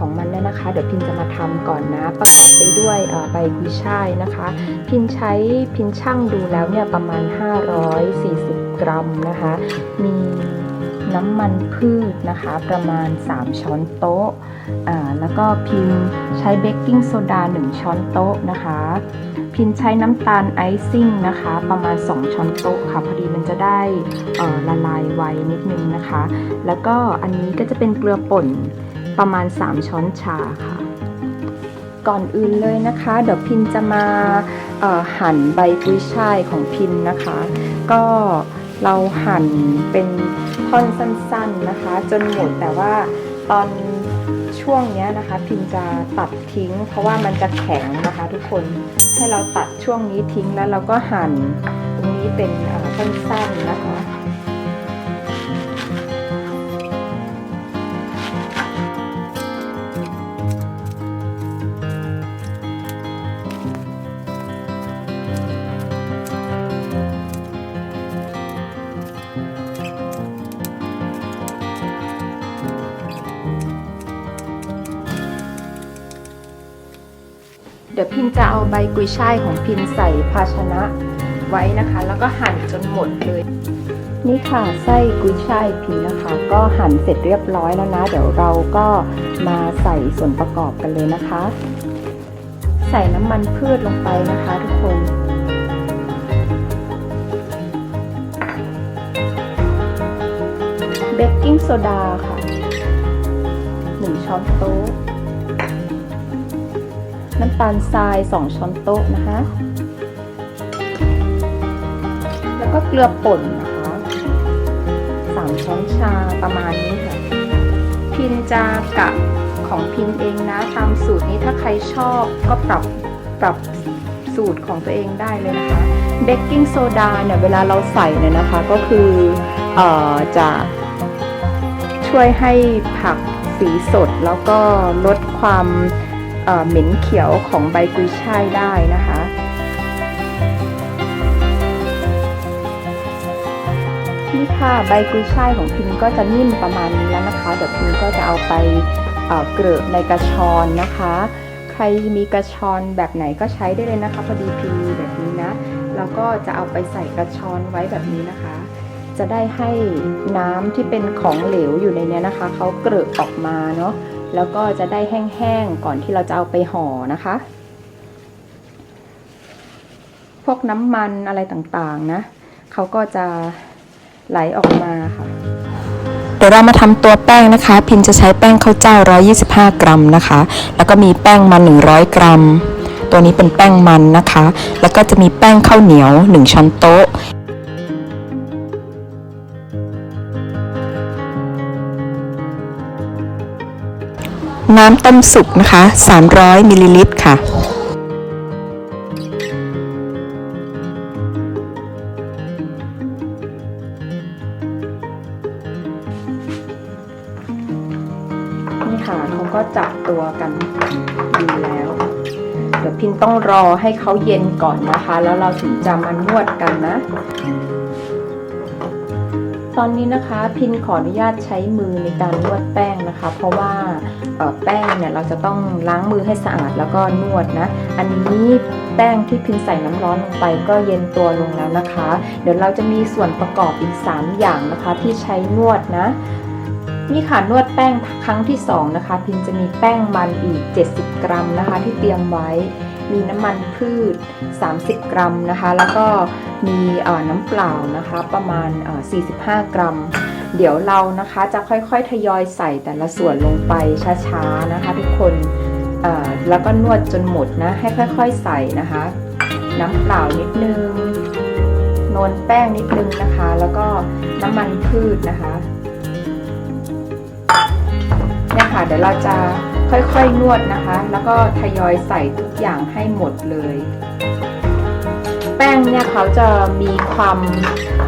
ของมันเนี่ยนะคะ เดี๋ยวพินจะมาทำก่อนนะ ประกอบไปด้วยใบกุยช่ายนะคะ พินใช้พินช่างดูแล้วเนี่ยประมาณ 540 กรัมนะคะ มีน้ำมันพืชนะคะประมาณ 3 ช้อนโต๊ะอ่าแล้วก็พิมใช้เบกกิ้งโซดา 1 ช้อนโต๊ะนะคะ พินใช้น้ำตาลไอซิ่งนะคะ ประมาณ 2 ช้อนโต๊ะค่ะ พอดีมันจะได้ละลายไวนิดนึงนะคะ แล้วก็อันนี้ก็จะเป็นเกลือป่น ประมาณ 3 ช้อนชาค่ะ ก่อนอื่นเลยนะคะ เดี๋ยวพินจะมาหั่นใบกุ้ยช่ายของพินนะคะ ก็เราหั่นเป็นท่อนสั้นๆนะคะ จนหมดแต่ว่าตอนช่วงนี้นะคะ พินจะตัดทิ้ง เพราะว่ามันจะแข็งนะคะ ทุกคนให้เราตัดช่วงนี้ทิ้งแล้วเราก็หั่นตรงนี้เป็นเอ่อสั้นๆนะคะ จะเอาใบกุยช่ายของพินใส่ภาชนะไว้นะคะ แล้วก็หั่นจนหมดเลย นี่ค่ะไส้กุยช่ายพินนะคะ ก็หั่นเสร็จเรียบร้อยแล้วนะ เดี๋ยวเราก็มาใส่ส่วนประกอบกันเลยนะคะ ใส่น้ำมันพืชลงไปนะคะทุกคนเบกกิ้งโซดาค่ะ 1 ช้อนโต๊ะ น้ำตาลทราย 2 ช้อนโต๊ะนะคะ แล้วก็เกลือป่นนะคะ3ช้อนชาประมาณนี้ค่ะ พินจะกะของพินเองนะ ตามสูตรนี้ถ้าใครชอบก็ปรับปรับสูตรของตัวเองได้เลยนะคะเบกกิ้งโซดาเนี่ยเวลาเราใส่เนี่ยนะคะก็คือเอ่อจะช่วยให้ผักสีสดแล้วก็ลดความ เหม็นเขียวของใบกุยช่ายได้นะคะนี่ค่ะใบกุยช่ายของพิมก็จะนิ่มประมาณนี้แล้วนะคะเดี๋ยวพิมก็จะเอาไปเอ่อเกลือในกระชอนนะคะ ใครมีกระชอนแบบไหนก็ใช้ได้เลยนะคะพอดีพิมมีแบบนี้นะแล้วก็จะเอาไปใส่กระชอนไว้แบบนี้นะคะ จะได้ให้น้ำที่เป็นของเหลวอยู่ในนี้นะคะเขาเกลือออกมาเนาะ แล้วก็จะได้แห้งๆก่อนที่เราจะเอาไปห่อนะคะ พวกน้ำมันอะไรต่างๆนะเขาก็จะไหลออกมาค่ะเดี๋ยวเรามาทำตัวแป้งนะคะ พินจะใช้แป้งข้าวเจ้า 125 กรัมนะคะ แล้วก็มีแป้งมัน 100 กรัม ตัวนี้เป็นแป้งมันนะคะ แล้วก็จะมีแป้งข้าวเหนียว 1 ช้อนโต๊ะ น้ำต้มสุกนะคะ 300มิลลิลิตรค่ะ นี่ค่ะเขาก็จับตัวกันดีแล้ว เดี๋ยวพินต้องรอให้เขาเย็นก่อนนะคะ แล้วเราถึงจะมานวดกันนะ ตอนนี้นะคะพินขออนุญาตใช้มือในการนวดแป้งนะคะ เพราะว่าแป้งเนี่ยเราจะต้องล้างมือให้สะอาดแล้วก็นวดนะ อันนี้แป้งที่พินใส่น้ำร้อนลงไปก็เย็นตัวลงแล้วนะคะ เดี๋ยวเราจะมีส่วนประกอบอีก 3 อย่างนะคะที่ใช้นวดนะนี่ค่ะนวดแป้งครั้งที่ 2 นะคะ พิมจะมีแป้งมันอีก 70 กรัมนะคะ ที่เตรียมไว้ มีน้ำมันพืช 30 กรัมนะคะ แล้วก็มีน้ำเปล่านะคะประมาณเอ่อ45 กรัม เดี๋ยวเรานะคะจะค่อยๆ ทยอยใส่แต่ละส่วนลงไปช้าๆนะคะ ทุกคนแล้วก็นวดจนหมดนะ ให้ค่อยๆใส่นะคะ น้ำเปล่านิดนึงนวลแป้งนิดนึงนะคะ แล้วก็น้ำมันพืชนะคะเนี่ยค่ะเดี๋ยวเราจะ ค่อยๆนวดนะคะ แล้วก็ทยอยใส่ทุกอย่างให้หมดเลย แป้งเนี่ยเขาจะมีความ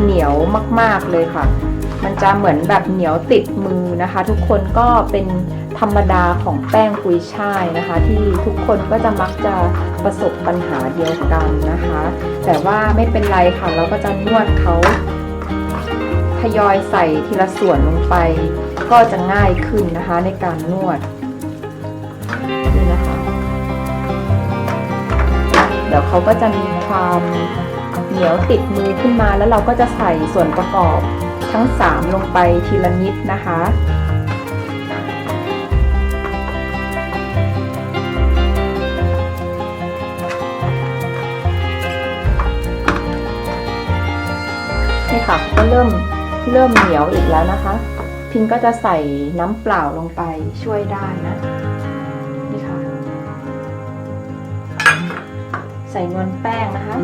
เหนียวมากๆเลยค่ะ มันจะเหมือนแบบเหนียวติดมือนะคะ ทุกคนก็เป็นธรรมดาของแป้งกุยช่ายนะคะ ที่ทุกคนก็จะมักจะประสบปัญหาเดียวกันนะคะ แต่ว่าไม่เป็นไรค่ะ เราก็จะนวดเขาทยอยใส่ทีละส่วนลงไป ก็จะง่ายขึ้นนะคะในการนวด เดี๋ยวเขาก็จะมีความเหนียวติดมือขึ้นมาแล้วเราก็จะใส่ส่วนประกอบทั้ง 3 ลงไปทีละนิดนะคะนี่ค่ะก็เริ่มเริ่มเหนียวอีกแล้วนะคะ พิงก็จะใส่น้ำเปล่าลงไปช่วยได้นะ ส่นวลแป้งนะคะ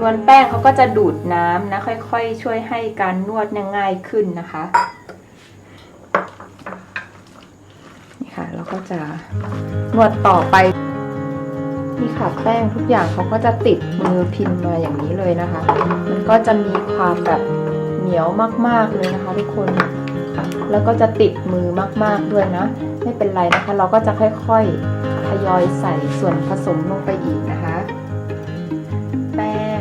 นวลแป้งเขาก็จะดูดน้ำนะ ค่อยๆ ช่วยให้การนวดง่ายขึ้นนะคะนี่ค่ะเราก็จะนวดต่อไปนี่ค่ะแป้งทุกอย่างเขาก็จะติดมือพิมพ์มาอย่างนี้เลยนะคะ มันก็จะมีความแบบเหนียวมากๆเลยนะคะทุกคน แล้วก็จะติดมือมากๆด้วยนะ ไม่เป็นไรนะคะ เราก็จะค่อยๆทยอยใส่ส่วนผสมลงไปอีกนะคะ แป้ง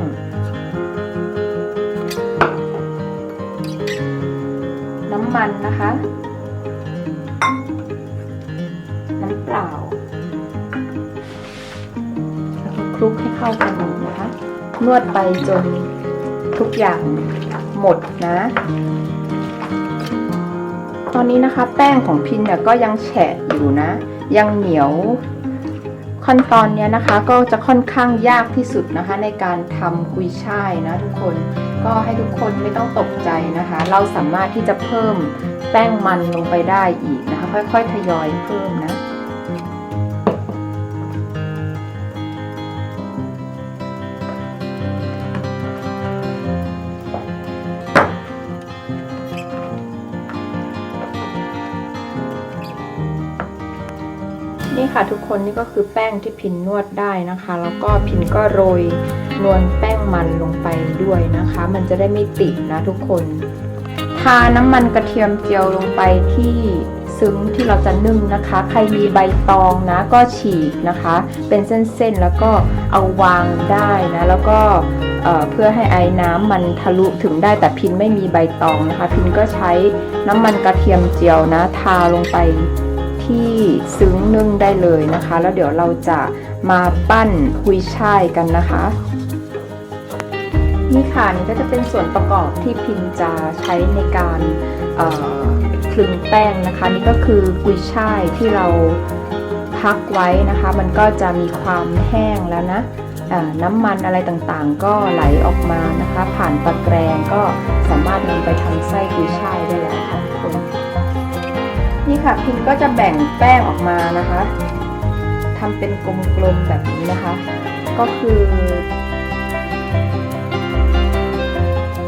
น้ำมันนะคะ น้ำเปล่าแล้วก็คลุกให้เข้ากันนะคะ นวดไปจนทุกอย่างหมดนะ ตอนนี้นะคะแป้งของพินเนี่ยก็ยังแฉะอยู่นะ ยังเหนียว ขั้นตอนเนี้ยนะคะก็จะค่อนข้างยากที่สุดนะคะ ในการทำกุยช่ายนะทุกคนก็ให้ทุกคนไม่ต้องตกใจนะคะ เราสามารถที่จะเพิ่มแป้งมันลงไปได้อีกนะคะ ค่อยๆทยอยเพิ่มนะ นี่ค่ะทุกคนนี่ก็คือแป้งที่พินนวดได้นะคะ แล้วก็พินก็โรยนวลแป้งมันลงไปด้วยนะคะ มันจะได้ไม่ติดนะทุกคน ทาน้ำมันกระเทียมเจียวลงไปที่ซึ้งที่เราจะนึ่งนะคะ ใครมีใบตองนะก็ฉีกนะคะ เป็นเส้นๆแล้วก็เอาวางได้นะ แล้วก็เอ่อเพื่อให้ไอ้น้ำมันทะลุถึงได้แต่พินไม่มีใบตองนะคะ พินก็ใช้น้ำมันกระเทียมเจียวนะ ทาลงไป ที่ซึ้งนึ่งได้เลยนะคะ แล้วเดี๋ยวเราจะมาปั้นกุยช่ายกันนะคะ นี่ค่ะนี่ก็จะเป็นส่วนประกอบที่พิมจะใช้ในการคลึงแป้งนะคะ นี่ก็คือกุยช่ายที่เราพักไว้นะคะ มันก็จะมีความแห้งแล้วนะน้ำมันอะไรต่างๆ ก็ไหลออกมานะคะ ผ่านตะแกรงก็สามารถนำไปทำไส้กุยช่ายได้แล้วค่ะทุกคน นี่ค่ะพิมก็จะแบ่งแป้งออกมานะคะทำเป็นกลมๆแบบนี้นะคะ ก็คือ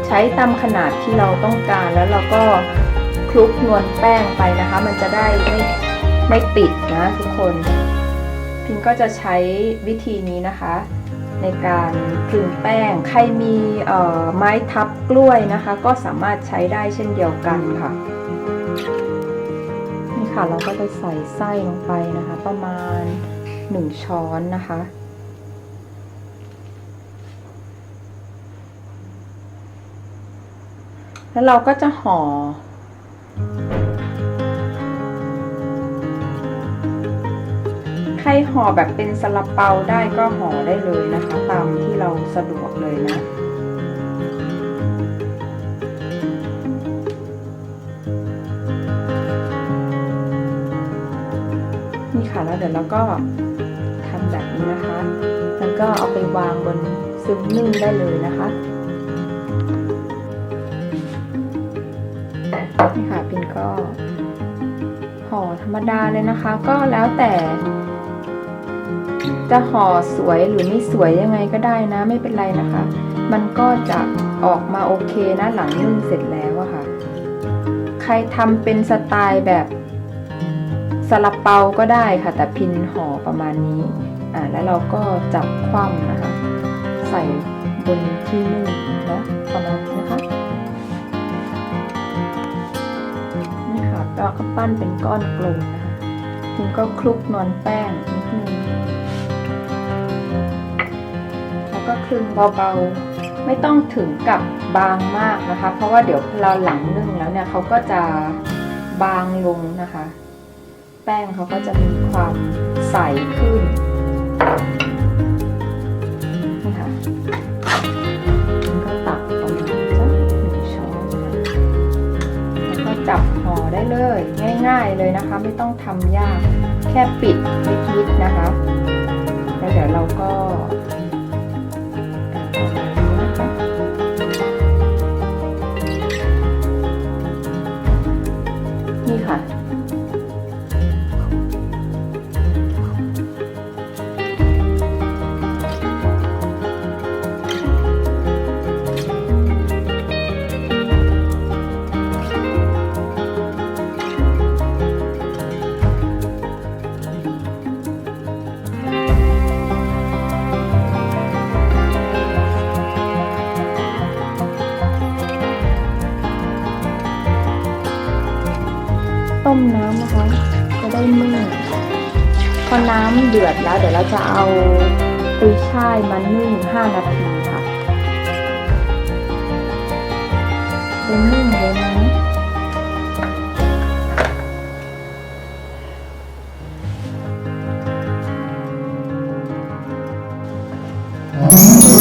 ใช้ตามขนาดที่เราต้องการแล้วเราก็คลุกนวลแป้งไปนะคะ มันจะได้ไม่ไม่ติดนะทุกคน พิมก็จะใช้วิธีนี้นะคะ ในการคลึงแป้งใครมีไม้ทับกล้วยนะคะ ก็สามารถใช้ได้เช่นเดียวกันค่ะ ค่ะ เราก็จะใส่ไส้ลงไปนะคะ ประมาณ 1 ช้อนนะคะ แล้วเราก็จะห่อใครห่อแบบเป็นซาลาเปาได้ก็ห่อได้เลยนะคะ ตามที่เราสะดวกเลยนะ เดี๋ยวเราก็ทำแบบนี้นะคะ แล้วก็เอาไปวางบนซึ้งนึ่งได้เลยนะคะนี่ค่ะปินก็ห่อธรรมดาเลยนะคะ ก็แล้วแต่ จะห่อสวยหรือไม่สวยยังไงก็ได้นะ ไม่เป็นไรนะคะ มันก็จะออกมาโอเคนะหลังนึ่งเสร็จแล้วอะค่ะ ใครทำเป็นสไตล์แบบ ซาลาเปาก็ได้ค่ะ แต่พินห่อประมาณนี้ อ่า แล้วเราก็จับคว่ำนะคะ ใส่บนที่นึ่งนะประมาณนี้นะคะ นี่ค่ะแล้วก็ปั้นเป็นก้อนกลมนะคะพินก็คลุกนวลแป้งนิดนึง แล้วก็คลึงเบาๆ ไม่ต้องถึงกับบางมากนะคะ เพราะว่าเดี๋ยวเราหลังนึ่งแล้วเนี่ยเขาก็จะบางลงนะคะ แป้งเขาก็จะมีความใสขึ้นนี่ค่ะมันก็ตักประมาณสักหนึ่งช้อนนะคะแล้วก็จับห่อได้เลย ง่ายๆเลยนะคะ ไม่ต้องทำยาก แค่ปิดนิดๆนะคะ แล้วเดี๋ยวเราก็ ดือดแล้วเดี๋ยวเราจะเอากุยช่ายมานึ่ง 5 นาทีค่ะเป็นนึ่งเลยนะ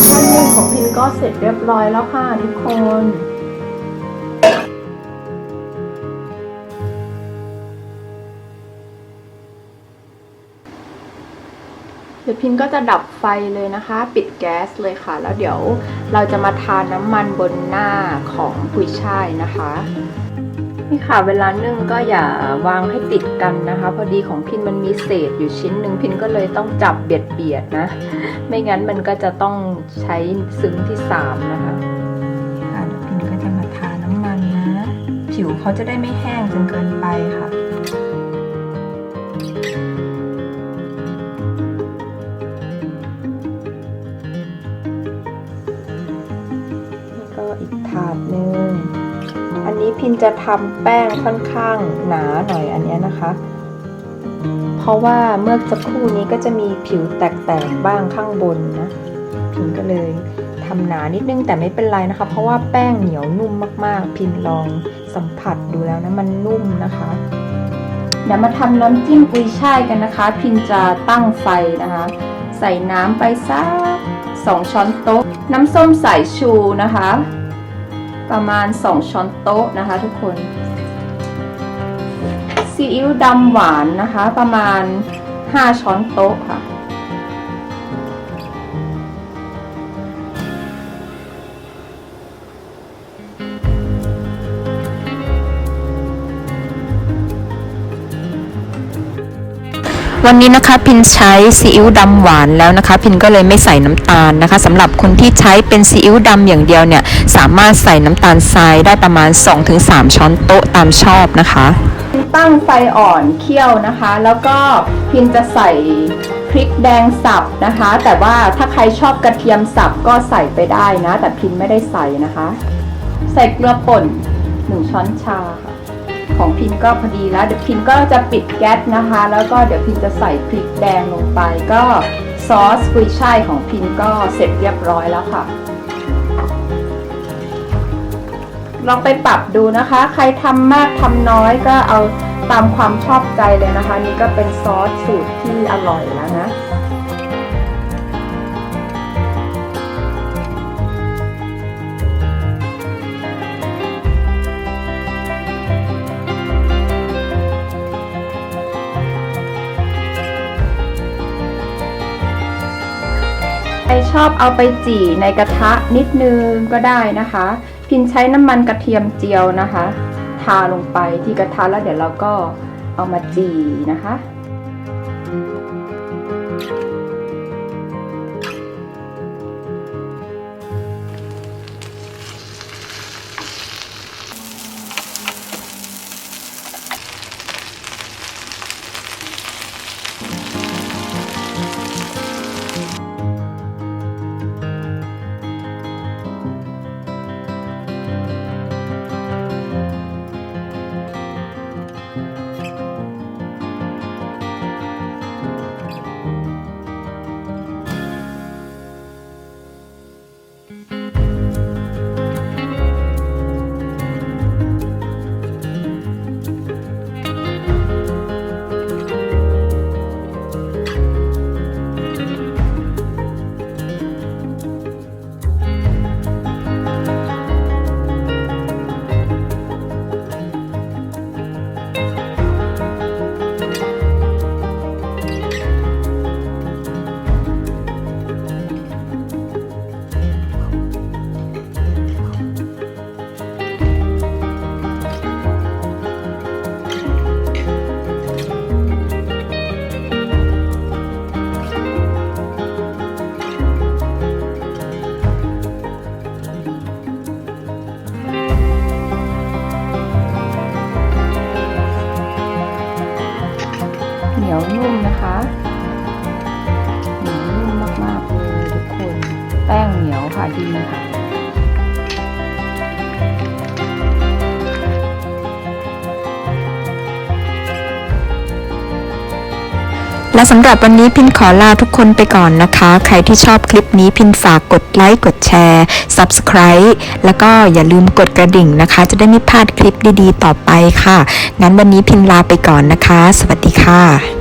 ขั้นนึ่งของพินก็เสร็จเรียบร้อยแล้วค่ะทุกคน ดี๋ยวพินก็จะดับไฟเลยนะคะ ปิดแก๊สเลยค่ะ แล้วเดี๋ยวเราจะมาทาน้ำมันบนหน้าของกุยช่ายนะคะนี่ค่ะเวลานึ่งก็อย่าวางให้ติดกันนะคะ พอดีของพินมันมีเศษอยู่ชิ้นหนึ่งพินก็เลยต้องจับเบียดเบียดๆนะ ไม่งั้นมันก็จะต้องใช้ซึ้งที่สามนะคะค่ะเดี๋ยวพินก็จะมาทาน้ำมันนะ ผิวเขาจะได้ไม่แห้งจนเกินไปค่ะ พินจะทำแป้งค่อนข้างหนาหน่อยอันนี้นะคะ เพราะว่าเมื่อสักครู่นี้ก็จะมีผิวแตกๆบ้างข้างบนนะ พินก็เลยทำหนานิดนึงแต่ไม่เป็นไรนะคะ เพราะว่าแป้งเหนียวนุ่มมากๆ พินลองสัมผัสดูแล้วนะมันนุ่มนะคะเดี๋ยวมาทำน้ำจิ้มกุยช่ายกันนะคะ พินจะตั้งไฟนะคะ ใส่น้ำไปสักสองช้อนโต๊ะ น้ำส้มสายชูนะคะ ประมาณ 2 ช้อนโต๊ะนะคะทุกคน ซีอิ๊วดำหวานนะคะ ประมาณ 5 ช้อนโต๊ะค่ะ วันนี้นะคะพินใช้ซีอิ๊วดำหวานแล้วนะคะ พินก็เลยไม่ใส่น้ำตาลนะคะสำหรับคนที่ใช้เป็นซีอิ๊วดำอย่างเดียวเนี่ย สามารถใส่น้ำตาลทรายได้ประมาณ 2-3 ช้อนโต๊ะตามชอบนะคะ ตั้งไฟอ่อนเคี่ยวนะคะ แล้วก็พินจะใส่พริกแดงสับนะคะ แต่ว่าถ้าใครชอบกระเทียมสับก็ใส่ไปได้นะ แต่พินไม่ได้ใส่นะคะ ใส่เกลือป่น 1 ช้อนชาค่ะ ของพินก็พอดีแล้วเดี๋ยวพินก็จะปิดแก๊สนะคะ แล้วก็เดี๋ยวพินจะใส่พริกแดงลงไป ก็ซอสกุยช่ายของพินก็เสร็จเรียบร้อยแล้วค่ะ ลองไปปรับดูนะคะ ใครทำมากทำน้อยก็เอาตามความชอบใจเลยนะคะ นี่ก็เป็นซอสสูตรที่อร่อยแล้วนะ ชอบเอาไปจี่ในกระทะนิดนึงก็ได้นะคะ พินใช้น้ำมันกระเทียมเจียวนะคะ ทาลงไปที่กระทะแล้วเดี๋ยวเราก็เอามาจี่นะคะ และสำหรับวันนี้พินขอลาทุกคนไปก่อนนะคะ ใครที่ชอบคลิปนี้พินฝากกดไลค์กดแชร์ Subscribe แล้วก็อย่าลืมกดกระดิ่งนะคะ จะได้ไม่พลาดคลิปดีๆ ต่อไปค่ะ งั้นวันนี้พินลาไปก่อนนะคะ สวัสดีค่ะ